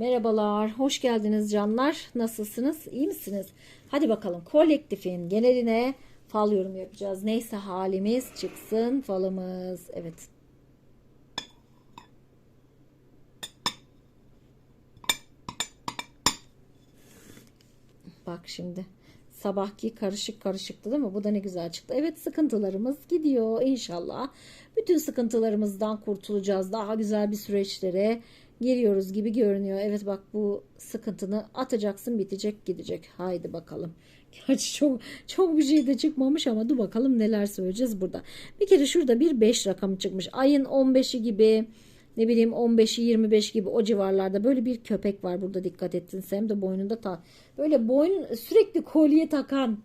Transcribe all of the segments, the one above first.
Merhabalar, hoş geldiniz canlar. Nasılsınız? İyi misiniz? Hadi bakalım kolektifin geneline fal yorum yapacağız. Neyse halimiz çıksın falımız. Evet. Bak şimdi. Sabahki karışık karışıktı değil mi? Bu da ne güzel çıktı. Evet sıkıntılarımız gidiyor inşallah. Bütün sıkıntılarımızdan kurtulacağız. Daha güzel bir süreçlere giriyoruz gibi görünüyor. Evet bak bu sıkıntını atacaksın bitecek gidecek. Haydi bakalım. Gerçi çok çok bir şey de çıkmamış ama dur bakalım neler söyleyeceğiz burada. Bir kere şurada bir 5 rakamı çıkmış. Ayın 15'i gibi ne bileyim 15'i 25 gibi o civarlarda böyle bir köpek var burada dikkat ettin hem de boynunda ta böyle boyun sürekli kolye takan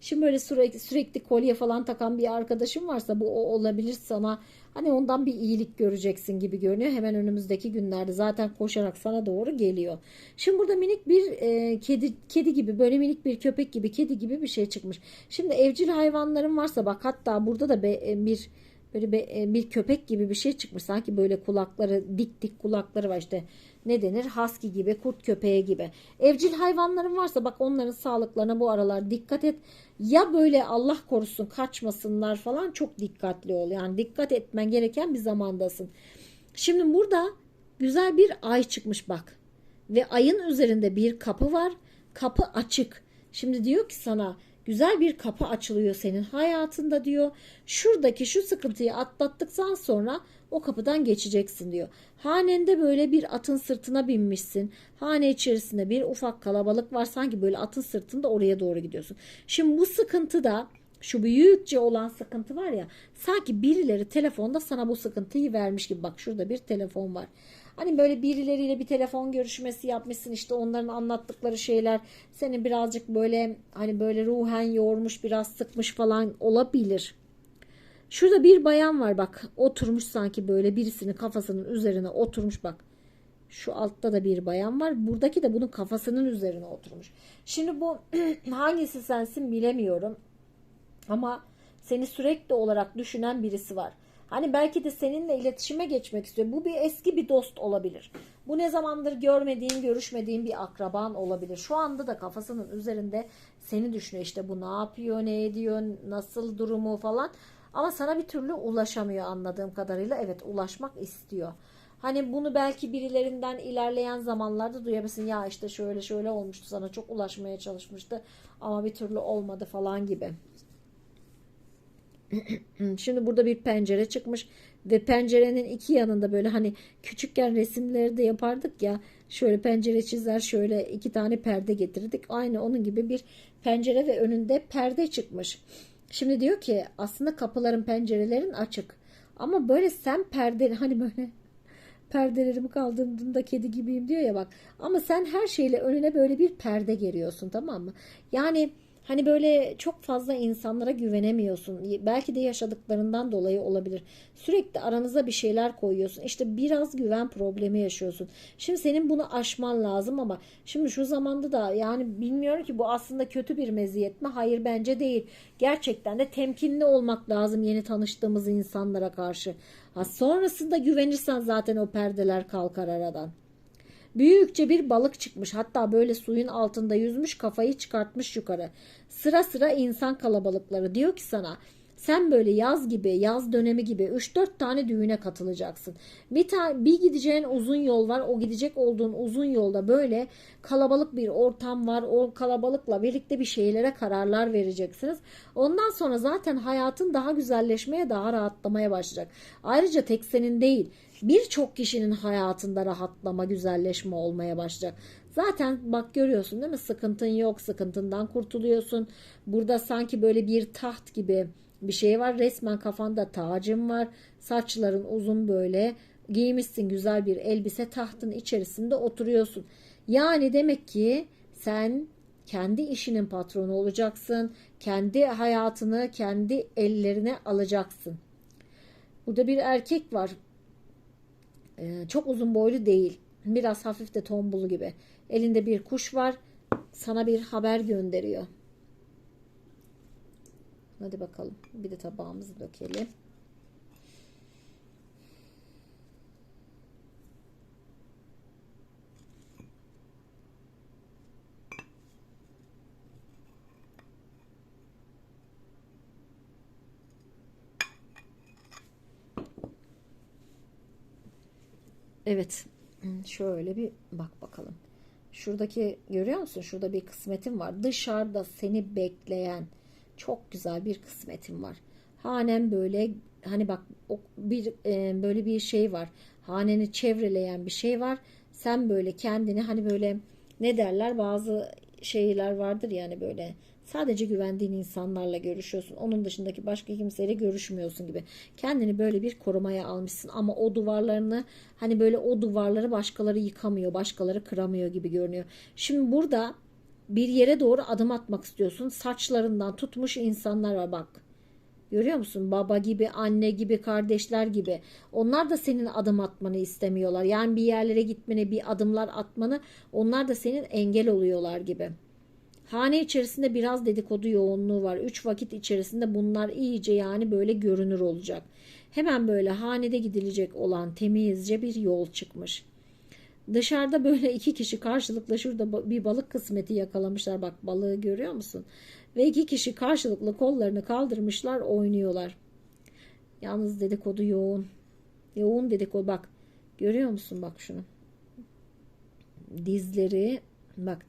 şimdi böyle sürekli sürekli kolye falan takan bir arkadaşım varsa bu o olabilir sana hani ondan bir iyilik göreceksin gibi görünüyor. Hemen önümüzdeki günlerde zaten koşarak sana doğru geliyor. Şimdi burada minik bir e, kedi kedi gibi böyle minik bir köpek gibi kedi gibi bir şey çıkmış. Şimdi evcil hayvanların varsa bak hatta burada da be, e, bir Böyle bir, e, bir köpek gibi bir şey çıkmış. Sanki böyle kulakları dik dik kulakları var işte. Ne denir? Husky gibi, kurt köpeği gibi. Evcil hayvanların varsa bak onların sağlıklarına bu aralar dikkat et. Ya böyle Allah korusun kaçmasınlar falan çok dikkatli ol. Yani dikkat etmen gereken bir zamandasın. Şimdi burada güzel bir ay çıkmış bak. Ve ayın üzerinde bir kapı var. Kapı açık. Şimdi diyor ki sana güzel bir kapı açılıyor senin hayatında diyor. Şuradaki şu sıkıntıyı atlattıktan sonra o kapıdan geçeceksin diyor. Hanende böyle bir atın sırtına binmişsin. Hane içerisinde bir ufak kalabalık var. Sanki böyle atın sırtında oraya doğru gidiyorsun. Şimdi bu sıkıntı da şu büyükçe olan sıkıntı var ya sanki birileri telefonda sana bu sıkıntıyı vermiş gibi bak şurada bir telefon var. Hani böyle birileriyle bir telefon görüşmesi yapmışsın işte onların anlattıkları şeyler seni birazcık böyle hani böyle ruhen yormuş biraz sıkmış falan olabilir. Şurada bir bayan var bak oturmuş sanki böyle birisinin kafasının üzerine oturmuş bak. Şu altta da bir bayan var. Buradaki de bunun kafasının üzerine oturmuş. Şimdi bu hangisi sensin bilemiyorum. Ama seni sürekli olarak düşünen birisi var. Hani belki de seninle iletişime geçmek istiyor. Bu bir eski bir dost olabilir. Bu ne zamandır görmediğin, görüşmediğin bir akraban olabilir. Şu anda da kafasının üzerinde seni düşünüyor. İşte bu ne yapıyor, ne ediyor, nasıl durumu falan. Ama sana bir türlü ulaşamıyor anladığım kadarıyla. Evet ulaşmak istiyor. Hani bunu belki birilerinden ilerleyen zamanlarda duyabilirsin. Ya işte şöyle şöyle olmuştu sana çok ulaşmaya çalışmıştı ama bir türlü olmadı falan gibi. Şimdi burada bir pencere çıkmış ve pencerenin iki yanında böyle hani küçükken resimleri de yapardık ya şöyle pencere çizer şöyle iki tane perde getirdik. Aynı onun gibi bir pencere ve önünde perde çıkmış. Şimdi diyor ki aslında kapıların pencerelerin açık ama böyle sen perde hani böyle perdelerimi kaldırdığımda kedi gibiyim diyor ya bak ama sen her şeyle önüne böyle bir perde geriyorsun tamam mı? Yani Hani böyle çok fazla insanlara güvenemiyorsun. Belki de yaşadıklarından dolayı olabilir. Sürekli aranıza bir şeyler koyuyorsun. İşte biraz güven problemi yaşıyorsun. Şimdi senin bunu aşman lazım ama şimdi şu zamanda da yani bilmiyorum ki bu aslında kötü bir meziyet mi? Hayır bence değil. Gerçekten de temkinli olmak lazım yeni tanıştığımız insanlara karşı. Ha, sonrasında güvenirsen zaten o perdeler kalkar aradan. Büyükçe bir balık çıkmış. Hatta böyle suyun altında yüzmüş kafayı çıkartmış yukarı. Sıra sıra insan kalabalıkları diyor ki sana sen böyle yaz gibi, yaz dönemi gibi 3-4 tane düğüne katılacaksın. Bir, ta bir gideceğin uzun yol var. O gidecek olduğun uzun yolda böyle kalabalık bir ortam var. O kalabalıkla birlikte bir şeylere kararlar vereceksiniz. Ondan sonra zaten hayatın daha güzelleşmeye, daha rahatlamaya başlayacak. Ayrıca tek senin değil, birçok kişinin hayatında rahatlama, güzelleşme olmaya başlayacak. Zaten bak görüyorsun değil mi? Sıkıntın yok, sıkıntından kurtuluyorsun. Burada sanki böyle bir taht gibi bir şey var. Resmen kafanda tacın var. Saçların uzun böyle. Giymişsin güzel bir elbise tahtın içerisinde oturuyorsun. Yani demek ki sen kendi işinin patronu olacaksın. Kendi hayatını kendi ellerine alacaksın. Burada bir erkek var. Ee, çok uzun boylu değil. Biraz hafif de tombulu gibi. Elinde bir kuş var. Sana bir haber gönderiyor. Hadi bakalım. Bir de tabağımızı dökelim. Evet. Şöyle bir bak bakalım. Şuradaki görüyor musun? Şurada bir kısmetim var. Dışarıda seni bekleyen çok güzel bir kısmetim var. Hanem böyle hani bak bir e, böyle bir şey var. Haneni çevreleyen bir şey var. Sen böyle kendini hani böyle ne derler bazı şeyler vardır yani böyle sadece güvendiğin insanlarla görüşüyorsun. Onun dışındaki başka kimseyle görüşmüyorsun gibi. Kendini böyle bir korumaya almışsın ama o duvarlarını hani böyle o duvarları başkaları yıkamıyor, başkaları kıramıyor gibi görünüyor. Şimdi burada bir yere doğru adım atmak istiyorsun. Saçlarından tutmuş insanlar var bak. Görüyor musun? Baba gibi, anne gibi, kardeşler gibi. Onlar da senin adım atmanı istemiyorlar. Yani bir yerlere gitmene, bir adımlar atmanı onlar da senin engel oluyorlar gibi. Hane içerisinde biraz dedikodu yoğunluğu var. Üç vakit içerisinde bunlar iyice yani böyle görünür olacak. Hemen böyle hanede gidilecek olan temizce bir yol çıkmış. Dışarıda böyle iki kişi karşılıklı şurada bir balık kısmeti yakalamışlar. Bak balığı görüyor musun? Ve iki kişi karşılıklı kollarını kaldırmışlar oynuyorlar. Yalnız dedikodu yoğun. Yoğun dedikodu bak. Görüyor musun bak şunu. Dizleri bak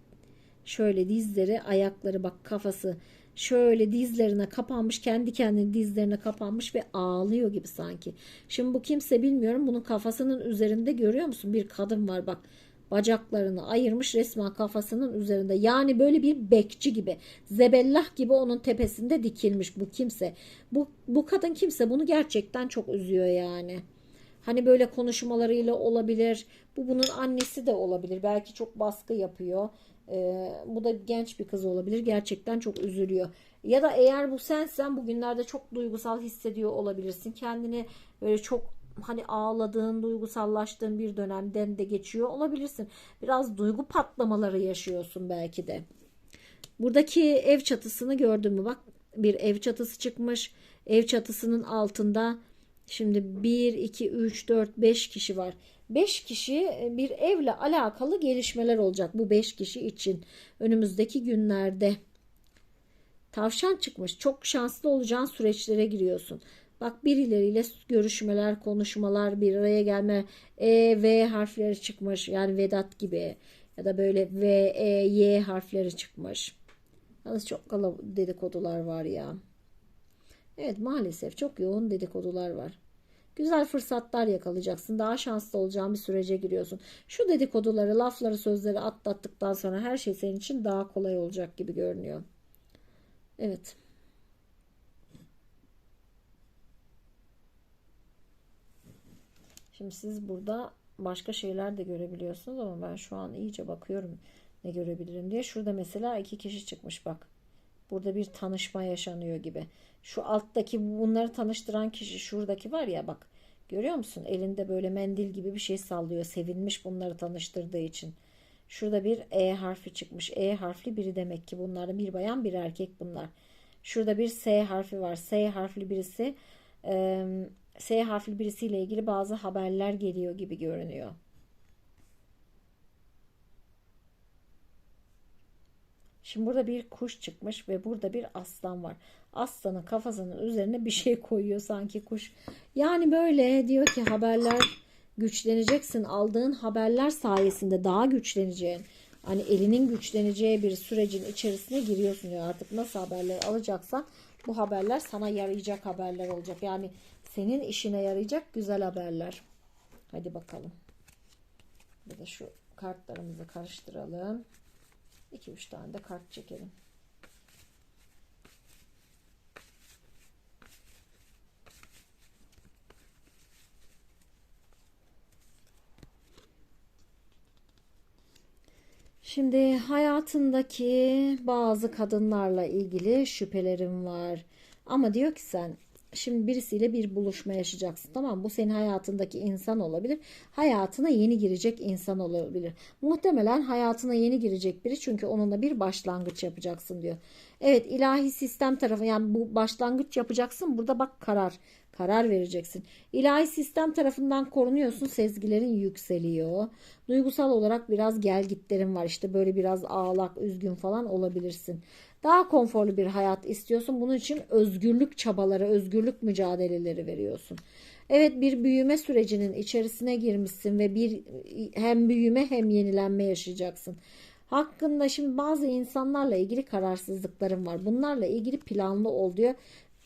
şöyle dizleri ayakları bak kafası şöyle dizlerine kapanmış kendi kendine dizlerine kapanmış ve ağlıyor gibi sanki. Şimdi bu kimse bilmiyorum bunun kafasının üzerinde görüyor musun bir kadın var bak bacaklarını ayırmış resmen kafasının üzerinde. Yani böyle bir bekçi gibi, zebellah gibi onun tepesinde dikilmiş bu kimse. Bu, bu kadın kimse bunu gerçekten çok üzüyor yani. Hani böyle konuşmalarıyla olabilir. Bu bunun annesi de olabilir. Belki çok baskı yapıyor. Ee, bu da genç bir kız olabilir. Gerçekten çok üzülüyor. Ya da eğer bu sensen bugünlerde çok duygusal hissediyor olabilirsin. Kendini böyle çok hani ağladığın, duygusallaştığın bir dönemden de geçiyor olabilirsin. Biraz duygu patlamaları yaşıyorsun belki de. Buradaki ev çatısını gördün mü? Bak bir ev çatısı çıkmış. Ev çatısının altında şimdi 1, 2, 3, 4, 5 kişi var. 5 kişi e, bir evle alakalı gelişmeler olacak bu 5 kişi için önümüzdeki günlerde. Tavşan çıkmış. Çok şanslı olacağın süreçlere giriyorsun. Bak birileriyle görüşmeler, konuşmalar, bir araya gelme, E, V harfleri çıkmış. Yani Vedat gibi ya da böyle V, E, Y harfleri çıkmış. Yalnız çok dedikodular var ya. Evet maalesef çok yoğun dedikodular var. Güzel fırsatlar yakalayacaksın. Daha şanslı olacağın bir sürece giriyorsun. Şu dedikoduları, lafları, sözleri atlattıktan sonra her şey senin için daha kolay olacak gibi görünüyor. Evet. Şimdi siz burada başka şeyler de görebiliyorsunuz ama ben şu an iyice bakıyorum ne görebilirim diye. Şurada mesela iki kişi çıkmış bak. Burada bir tanışma yaşanıyor gibi. Şu alttaki bunları tanıştıran kişi şuradaki var ya bak. Görüyor musun? Elinde böyle mendil gibi bir şey sallıyor. Sevinmiş bunları tanıştırdığı için. Şurada bir E harfi çıkmış. E harfli biri demek ki bunların bir bayan bir erkek bunlar. Şurada bir S harfi var. S harfli birisi e, S harfli birisiyle ilgili bazı haberler geliyor gibi görünüyor. Şimdi burada bir kuş çıkmış ve burada bir aslan var. Aslanın kafasının üzerine bir şey koyuyor sanki kuş. Yani böyle diyor ki haberler güçleneceksin. Aldığın haberler sayesinde daha güçleneceğin. Hani elinin güçleneceği bir sürecin içerisine giriyorsun ya artık nasıl haberler alacaksan bu haberler sana yarayacak haberler olacak. Yani senin işine yarayacak güzel haberler. Hadi bakalım. Bir de şu kartlarımızı karıştıralım. 2-3 tane de kart çekelim. Şimdi hayatındaki bazı kadınlarla ilgili şüphelerim var. Ama diyor ki sen Şimdi birisiyle bir buluşma yaşayacaksın. Tamam bu senin hayatındaki insan olabilir. Hayatına yeni girecek insan olabilir. Muhtemelen hayatına yeni girecek biri çünkü onunla bir başlangıç yapacaksın diyor. Evet ilahi sistem tarafı yani bu başlangıç yapacaksın. Burada bak karar. Karar vereceksin. İlahi sistem tarafından korunuyorsun. Sezgilerin yükseliyor. Duygusal olarak biraz gelgitlerin var. İşte böyle biraz ağlak, üzgün falan olabilirsin. Daha konforlu bir hayat istiyorsun. Bunun için özgürlük çabaları, özgürlük mücadeleleri veriyorsun. Evet bir büyüme sürecinin içerisine girmişsin ve bir hem büyüme hem yenilenme yaşayacaksın. Hakkında şimdi bazı insanlarla ilgili kararsızlıklarım var. Bunlarla ilgili planlı ol diyor.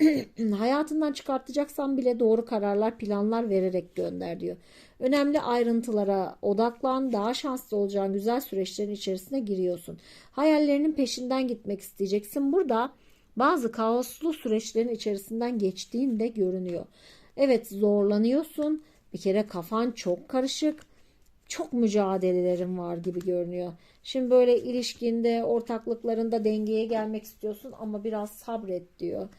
Hayatından çıkartacaksan bile doğru kararlar, planlar vererek gönder diyor. Önemli ayrıntılara odaklan, daha şanslı olacağın güzel süreçlerin içerisine giriyorsun. Hayallerinin peşinden gitmek isteyeceksin. Burada bazı kaoslu süreçlerin içerisinden geçtiğin de görünüyor. Evet zorlanıyorsun. Bir kere kafan çok karışık. Çok mücadelelerin var gibi görünüyor. Şimdi böyle ilişkinde, ortaklıklarında dengeye gelmek istiyorsun ama biraz sabret diyor.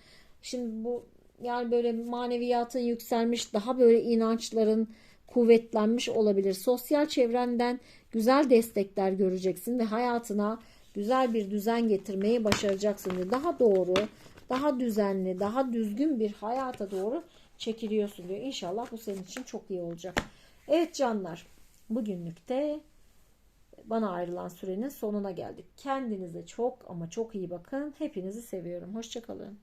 Şimdi bu yani böyle maneviyatın yükselmiş, daha böyle inançların kuvvetlenmiş olabilir. Sosyal çevrenden güzel destekler göreceksin ve hayatına güzel bir düzen getirmeyi başaracaksın. Daha doğru, daha düzenli, daha düzgün bir hayata doğru çekiliyorsun diyor. İnşallah bu senin için çok iyi olacak. Evet canlar, bugünlük de bana ayrılan sürenin sonuna geldik. Kendinize çok ama çok iyi bakın. Hepinizi seviyorum. Hoşçakalın.